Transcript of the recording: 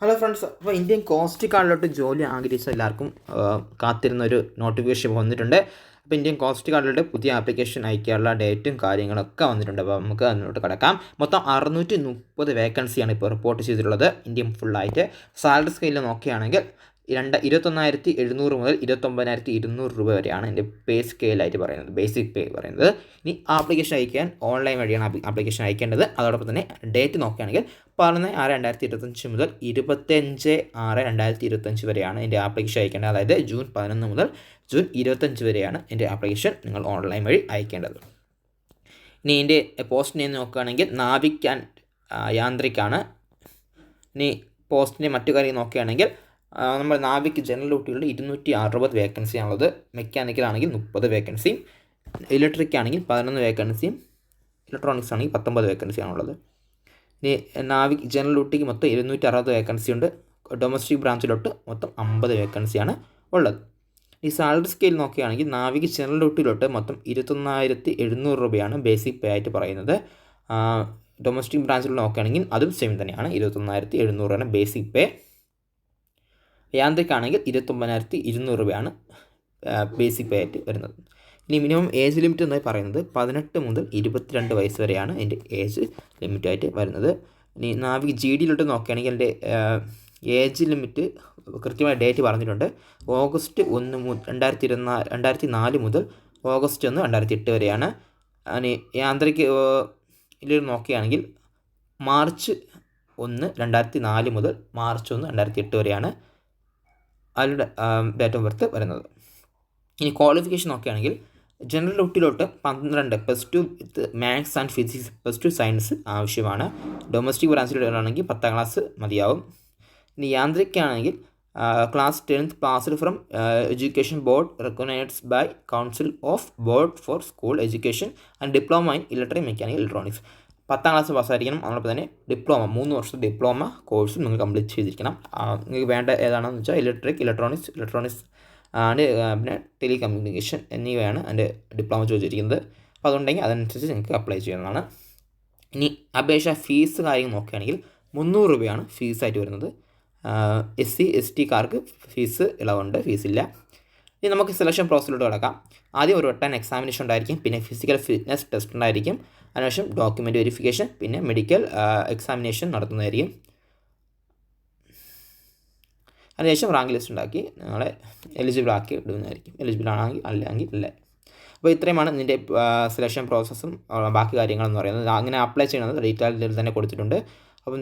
Hello friends അപ്പോൾ Indian coast ഗാർഡിലോട്ട് ജോലി ആഗ്രഹിച്ച എല്ലാവർക്കും കാത്തിരുന്ന ഒരു നോട്ടിഫിക്കേഷൻ വന്നിട്ടുണ്ട്. അപ്പോൾ ഇന്ത്യൻ കോസ്റ്റ് ഗാർഡിലോട്ട് പുതിയ ആപ്ലിക്കേഷൻ അയക്കാനുള്ള ഡേറ്റും കാര്യങ്ങളൊക്കെ വന്നിട്ടുണ്ട്. അപ്പോൾ നമുക്ക് അതിലോട്ട് കിടക്കാം. മൊത്തം അറുന്നൂറ്റി മുപ്പത് വേക്കൻസിയാണ് ഇപ്പോൾ റിപ്പോർട്ട് ചെയ്തിട്ടുള്ളത്. ഇന്ത്യൻ ഫുള്ളായിട്ട് സാലറി സ്കെയിലിൽ നോക്കുകയാണെങ്കിൽ രണ്ട് ഇരുപത്തൊന്നായിരത്തി എഴുന്നൂറ് മുതൽ ഇരുപത്തൊമ്പതിനായിരത്തി ഇരുന്നൂറ് രൂപ വരെയാണ് എന്റെ പേ സ്കെയിലായിട്ട് പറയുന്നത് ബേസിക് പേ പറയുന്നത്. ഇനി ആപ്ലിക്കേഷൻ അയക്കാൻ ഓൺലൈൻ വഴിയാണ് ആപ്ലിക്കേഷൻ അയക്കേണ്ടത് അതോടൊപ്പം തന്നെ ഡേറ്റ് നോക്കുകയാണെങ്കിൽ പതിനൊന്ന് ആറ് രണ്ടായിരത്തി ഇരുപത്തഞ്ച് മുതൽ ഇരുപത്തഞ്ച് ആറ് രണ്ടായിരത്തി ഇരുപത്തഞ്ച് വരെയാണ് എന്റെ ആപ്ലിക്കേഷൻ അയക്കേണ്ടത് അതായത് ജൂൺ പതിനൊന്ന് മുതൽ ജൂൺ ഇരുപത്തഞ്ച് വരെയാണ് എന്റെ ആപ്ലിക്കേഷൻ നിങ്ങൾ ഓൺലൈൻ വഴി അയക്കേണ്ടത് ഇനി എന്റെ പോസ്റ്റ് നെയിം നോക്കുകയാണെങ്കിൽ നാവിക് ആൻഡ് യാന്ത്രിക്കാണ് ഇനി പോസ്റ്റിന്റെ മറ്റു കാര്യം നോക്കുകയാണെങ്കിൽ നമ്മുടെ നാവിക് ജനറൽ ഡ്യൂട്ടികളുടെ ഇരുന്നൂറ്റി അറുപത് വേക്കൻസിയാണുള്ളത്. മെക്കാനിക്കലാണെങ്കിൽ മുപ്പത് വേക്കൻസിയും ഇലക്ട്രിക് ആണെങ്കിൽ പതിനൊന്ന് വേക്കൻസിയും ഇലക്ട്രോണിക്സ് ആണെങ്കിൽ പത്തൊമ്പത് വേക്കൻസിയാണുള്ളത്. ഇനി നാവിക് ജനറൽ ഡ്യൂട്ടിക്ക് മൊത്തം ഇരുന്നൂറ്റി അറുപത് വേക്കൻസി ഉണ്ട് ഡൊമസ്റ്റിക് ബ്രാഞ്ചിലോട്ട് മൊത്തം അമ്പത് വേക്കൻസിയാണ് ഉള്ളത്. ഈ സാലറി സ്കെയിൽ നോക്കുകയാണെങ്കിൽ നാവിക് ജനറൽ ഡ്യൂട്ടിയിലോട്ട് മൊത്തം ഇരുപത്തൊന്നായിരത്തി എഴുന്നൂറ് രൂപയാണ് ബേസിക് പേ ആയിട്ട് പറയുന്നത്. ഡൊമസ്റ്റിക് ബ്രാഞ്ചിൽ നോക്കുകയാണെങ്കിൽ അതും സെയിം തന്നെയാണ്. ഇരുപത്തൊന്നായിരത്തി എഴുന്നൂറാണ് ബേസിക് പേ. യാന്ത്രിക് ആണെങ്കിൽ ഇരുപത്തൊമ്പതിനായിരത്തി ഇരുന്നൂറ് രൂപയാണ് ബേസിക് പേ ആയിട്ട് വരുന്നത്. ഇനി മിനിമം ഏജ് ലിമിറ്റ് എന്ന് പറയുന്നത് പതിനെട്ട് മുതൽ ഇരുപത്തിരണ്ട് വയസ്സ് വരെയാണ് എന്റെ ഏജ് ലിമിറ്റായിട്ട് വരുന്നത്. ഇനി നാവിക് ജി ഡിയിലോട്ട് നോക്കുകയാണെങ്കിൽ എന്റെ ഏജ് ലിമിറ്റ് കൃത്യമായ ഡേറ്റ് പറഞ്ഞിട്ടുണ്ട്. ഓഗസ്റ്റ് ഒന്ന് മു രണ്ടായിരത്തി ഇരുപത്തിനാല് രണ്ടായിരത്തി നാല് മുതൽ ഓഗസ്റ്റ് ഒന്ന് രണ്ടായിരത്തി എട്ട് വരെയാണ്. ഇനി യാന്ത്രിക് നോക്കുകയാണെങ്കിൽ മാർച്ച് ഒന്ന് രണ്ടായിരത്തി നാല് മുതൽ മാർച്ച് ഒന്ന് രണ്ടായിരത്തി എട്ട് വരെയാണ്. അതിന്റെ ഡേറ്റ് ഓഫ് ബർത്ത് വരുന്നത്. ഇനി ക്വാളിഫിക്കേഷൻ നോക്കുകയാണെങ്കിൽ ജനറൽ ഡ്യൂട്ടിയിലോട്ട് പന്ത്രണ്ട് plus two with maths and physics plus two science ആവശ്യമാണ്. ഡൊമസ്റ്റിക് ബ്രാഞ്ചിലാണെങ്കിൽ പത്താം ക്ലാസ് മതിയാവും. ഇനി യാന്ത്രിക്കാണെങ്കിൽ class tenth passed from education board recognised by council of board for school education and diploma in electric mechanical electronics പത്താം class പാസ്സായിരിക്കണം. അതോടൊപ്പം തന്നെ diploma മൂന്ന് വർഷത്തെ ഡിപ്ലോമ കോഴ്സും നിങ്ങൾ കംപ്ലീറ്റ് ചെയ്തിരിക്കണം. നിങ്ങൾക്ക് വേണ്ട ഏതാണെന്ന് വെച്ചാൽ ഇലക്ട്രിക് ഇലക്ട്രോണിക്സ് ഇലക്ട്രോണിക്സ് ആൻഡ് പിന്നെ ടെലി കമ്മ്യൂണിക്കേഷൻ എന്നിവയാണ് അതിന്റെ ഡിപ്ലോമ ചോദിച്ചിരിക്കുന്നത്. അപ്പോൾ അതുണ്ടെങ്കിൽ അതനുസരിച്ച് നിങ്ങൾക്ക് അപ്ലൈ ചെയ്യുന്നതാണ് ഇനി അപേക്ഷ ഫീസ് കാര്യം നോക്കുകയാണെങ്കിൽ മുന്നൂറ് രൂപയാണ് ഫീസായിട്ട് വരുന്നത്. എസ് സി എസ് ടിക്കാർക്ക് ഫീസ് ഇളവുണ്ട് ഫീസില്ല ഇനി നമുക്ക് സെലക്ഷൻ പ്രോസസ്സിലോട്ട് കിടക്കാം. ആദ്യം ഒരു വട്ടം എക്സാമിനേഷൻ ഉണ്ടായിരിക്കും പിന്നെ ഫിസിക്കൽ ഫിറ്റ്നസ് ടെസ്റ്റ് ഉണ്ടായിരിക്കും. അതിനുശേഷം ഡോക്യുമെന്റ് വെരിഫിക്കേഷൻ പിന്നെ മെഡിക്കൽ എക്സാമിനേഷൻ നടത്തുന്നതായിരിക്കും. അതിനുശേഷം റാങ്ക് ലിസ്റ്റ് ഉണ്ടാക്കി നിങ്ങളെ എലിജിബിൾ ആക്കി ഇടുന്നതായിരിക്കും. എലിജിബിൾ ആണെങ്കിൽ അല്ലെങ്കിൽ അല്ലേ? അപ്പോൾ ഇത്രയുമാണ് ഇതിന്റെ സെലക്ഷൻ പ്രോസസ്സും ബാക്കി കാര്യങ്ങളെന്ന് പറയുന്നത്. അങ്ങനെ അപ്ലൈ ചെയ്യണമെന്ന് ഡീറ്റെയിൽ തന്നെ കൊടുത്തിട്ടുണ്ട്. അപ്പോൾ